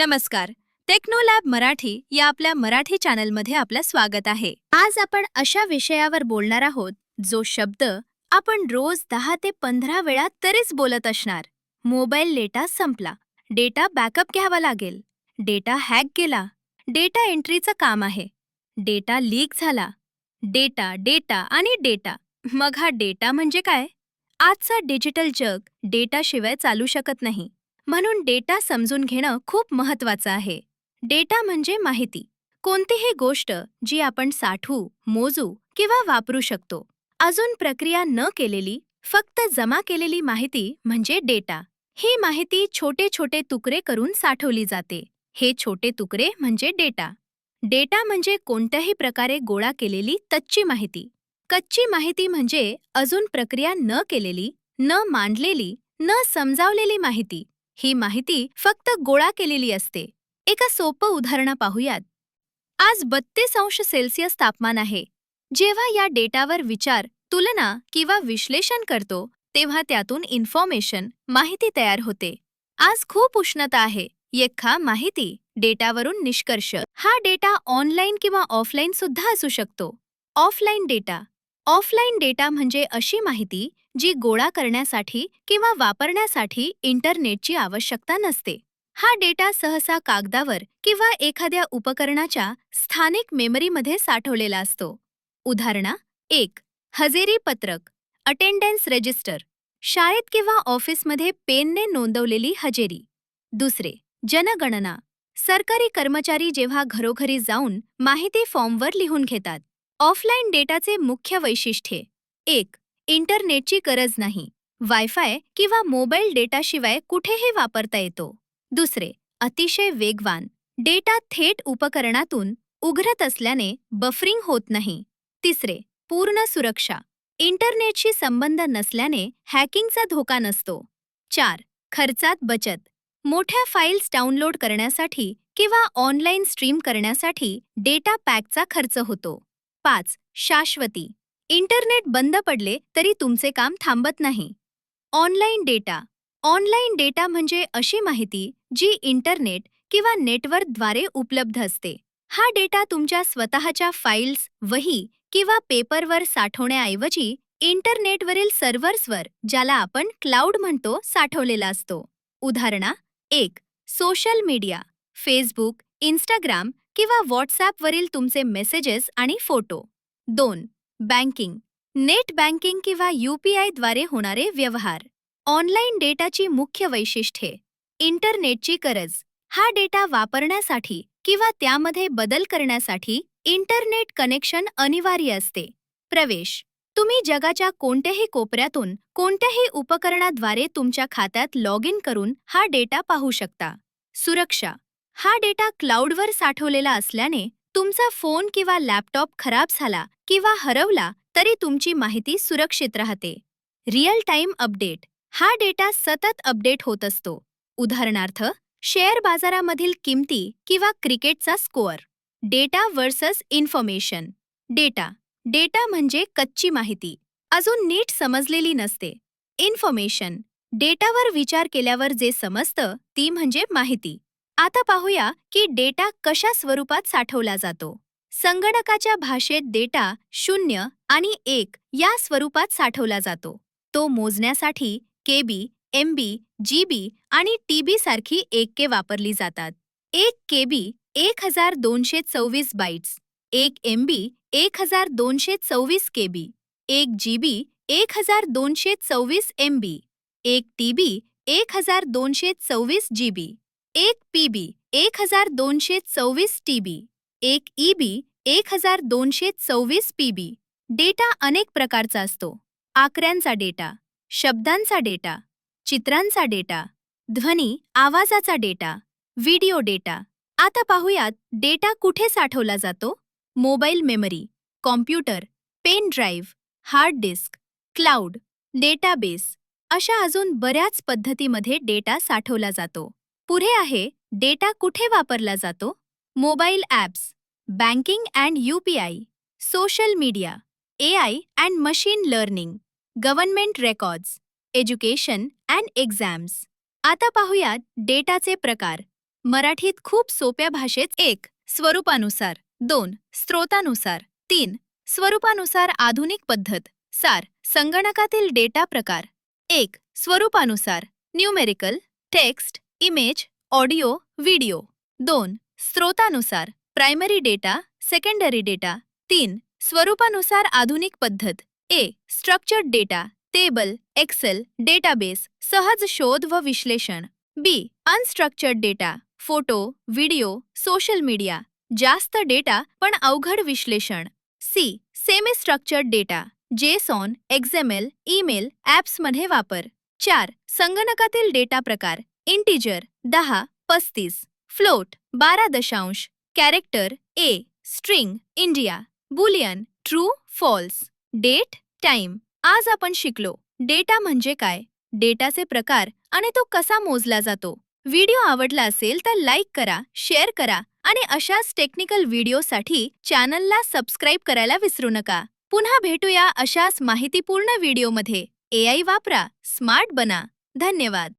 नमस्कार. टेक्नोलॅब मराठी या आपल्या मराठी चॅनलमध्ये आपलं स्वागत आहे. आज आपण अशा विषयावर बोलणार आहोत जो शब्द आपण रोज दहा ते पंधरा वेळा तरीच बोलत असणार. मोबाईल डेटा संपला. डेटा बॅकअप घ्यावा लागेल. डेटा हॅक गेला. डेटा एंट्रीचं काम आहे. डेटा लीक झाला. डेटा डेटा आणि डेटा. मग हा डेटा म्हणजे काय? आजचा डिजिटल जग डेटाशिवाय चालू शकत नाही. म्हणून डेटा समजून घेणं खूप महत्वाचं आहे. डेटा म्हणजे माहिती. कोणतीही गोष्ट जी आपण साठवू मोजू किंवा वापरू शकतो. अजून प्रक्रिया न केलेली फक्त जमा केलेली माहिती म्हणजे डेटा. ही माहिती छोटे छोटे तुकडे करून साठवली जाते. हे छोटे तुकडे म्हणजे डेटा. डेटा म्हणजे कोणत्याही प्रकारे गोळा केलेली कच्ची माहिती. कच्ची माहिती म्हणजे अजून प्रक्रिया न केलेली न मांडलेली न समजावलेली माहिती. ही माहिती फक्त गोळा केलेली असते. एका सोपं उदाहरण पाहूयात. आज बत्तीस अंश सेल्सिअस तापमान आहे. जेव्हा या डेटावर विचार तुलना किंवा विश्लेषण करतो तेव्हा त्यातून इन्फॉर्मेशन माहिती तयार होते. आज खूप उष्णता आहे. येख्खा माहिती डेटावरून निष्कर्ष. हा डेटा ऑनलाईन किंवा ऑफलाईन सुद्धा असू शकतो. Offline data. ऑफलाईन डेटा म्हणजे अशी माहिती जी गोळा करण्यासाठी किंवा वापरण्यासाठी इंटरनेटची आवश्यकता नसते. हा डेटा सहसा कागदावर किंवा एखाद्या उपकरणाच्या स्थानिक मेमरीमध्ये साठवलेला असतो. उदाहरणा एक हजेरी पत्रक अटेंडन्स रजिस्टर शाळेत किंवा ऑफिसमध्ये पेनने नोंदवलेली हजेरी. दुसरे जनगणना सरकारी कर्मचारी जेव्हा घरोघरी जाऊन माहिती फॉर्मवर लिहून घेतात. ऑफलाईन डेटाचे मुख्य वैशिष्ट्ये एक इंटरनेटची गरज नाही. वायफाय किंवा मोबाईल डेटाशिवाय कुठेही वापरता येतो. दुसरे अतिशय वेगवान. डेटा थेट उपकरणातून उघडत असल्याने बफरिंग होत नाही. तिसरे पूर्ण सुरक्षा. इंटरनेटशी संबंध नसल्याने हॅकिंगचा धोका नसतो. चार खर्चात बचत. मोठ्या फाईल्स डाउनलोड करण्यासाठी किंवा ऑनलाईन स्ट्रीम करण्यासाठी डेटा पॅकचा खर्च होतो. पाच शाश्वती. इंटरनेट बंद पडले तरी तुमचे काम थांबत नाही. Online data. ऑनलाईन डेटा म्हणजे अशी माहिती जी इंटरनेट किंवा नेटवर्कद्वारे उपलब्ध असते. हा डेटा तुमच्या स्वतःच्या फाईल्स वही किंवा पेपरवर साठवण्याऐवजी इंटरनेटवरील सर्व्हर्सवर ज्याला आपण क्लाउड म्हणतो साठवलेला असतो. उदाहरणा एक सोशल मीडिया फेसबुक इंस्टाग्राम किंवा व्हॉट्सॲपवरील तुमचे मेसेजेस आणि फोटो. दोन बँकिंग. नेट बँकिंग किंवा यू पी आयद्वारे होणारे व्यवहार. ऑनलाईन डेटाची मुख्य वैशिष्ट्ये. इंटरनेटची गरज. हा डेटा वापरण्यासाठी किंवा त्यामध्ये बदल करण्यासाठी इंटरनेट कनेक्शन अनिवार्य असते. प्रवेश. तुम्ही जगाच्या कोणत्याही कोपऱ्यातून कोणत्याही उपकरणाद्वारे तुमच्या खात्यात लॉग इन करून हा डेटा पाहू शकता. सुरक्षा. हा डेटा क्लाउडवर साठवलेला असल्याने तुमचा फोन किंवा लॅपटॉप खराब झाला किंवा हरवला तरी तुमची माहिती सुरक्षित राहते. रिअल टाइम अपडेट हा डेटा सतत अपडेट होत असतो. उदाहरणार्थ शेअर बाजारामधील किमती किंवा क्रिकेटचा score data versus information. Data data म्हणजे कच्ची माहिती अजून नीट समजलेली नसते. इन्फॉर्मेशन डेटावर विचार केल्यावर जे समजतं ती म्हणजे माहिती. आता पाहूया की डेटा कशा स्वरूपात साठवला जातो. संगणकाच्या भाषेत डेटा शून्य आणि एक या स्वरूपात साठवला जातो. तो मोजण्यासाठी केबी एमबी जीबी आणि टीबी सारखी एकके वापरली जातात. एक केबी एक हजार दोनशे चौवीस बाईट्स एक एमबी एक हजार दोनशे चौवीस केबी एक जीबी एक हजार दोनशे चौवीस एमबी एक टीबी एक हजार दोनशे चौवीस जीबी. एक पीबी एक हजार दोनशे चौवीस टीबी एक ईबी एक हजार दोनशे चौवीस पीबी डेटा अनेक प्रकारचा असतो. आकड्यांचा डेटा शब्दांचा डेटा चित्रांचा डेटा ध्वनी आवाजाचा डेटा व्हिडिओ डेटा. आता पाहूयात डेटा कुठे साठवला जातो? Mobile memory computer pen drive hard disk cloud database अशा अजून बऱ्याच पद्धतीमध्ये डेटा साठवला जातो. पुढे आहे डेटा कुठे वापरला जातो? Mobile apps banking and U P I social media A I and machine learning government records education and exams. आता पाहूयात डेटाचे प्रकार. मराठीत खूप सोप्या भाषेत एक स्वरूपानुसार. दोन स्त्रोतानुसार तीन स्वरूपानुसार आधुनिक पद्धत. सार संगणकातील डेटा प्रकार. एक स्वरूपानुसार. Numerical text image audio video दोन स्त्रोतानुसार प्रायमरी डेटा सेकंडरी डेटा तीन, स्वरूपानुसार आधुनिक पद्धत. A structured data table Excel database सहज शोध व विश्लेषण. B unstructured data photo video social media जास्त डेटा पण अवघड विश्लेषण. C semi structured data JSON XML email ॲप्समध्ये वापर. चार, संगणकातील डेटा प्रकार. इंटिजर दहा पस्तीस. फ्लोट बारा दशांश. Character A. String India. Boolean true false. Date time. आज आपण शिकलो. डेटा म्हणजे काय? डेटाचे प्रकार आणि तो कसा मोजला जातो. व्हिडिओ आवडला असेल तर लाईक करा शेअर करा आणि अशाच टेक्निकल व्हिडिओसाठी चॅनलला सबस्क्राईब करायला विसरू नका. पुन्हा भेटूया अशाच माहितीपूर्ण व्हिडिओमध्ये. ए आय वापरा स्मार्ट बना. धन्यवाद.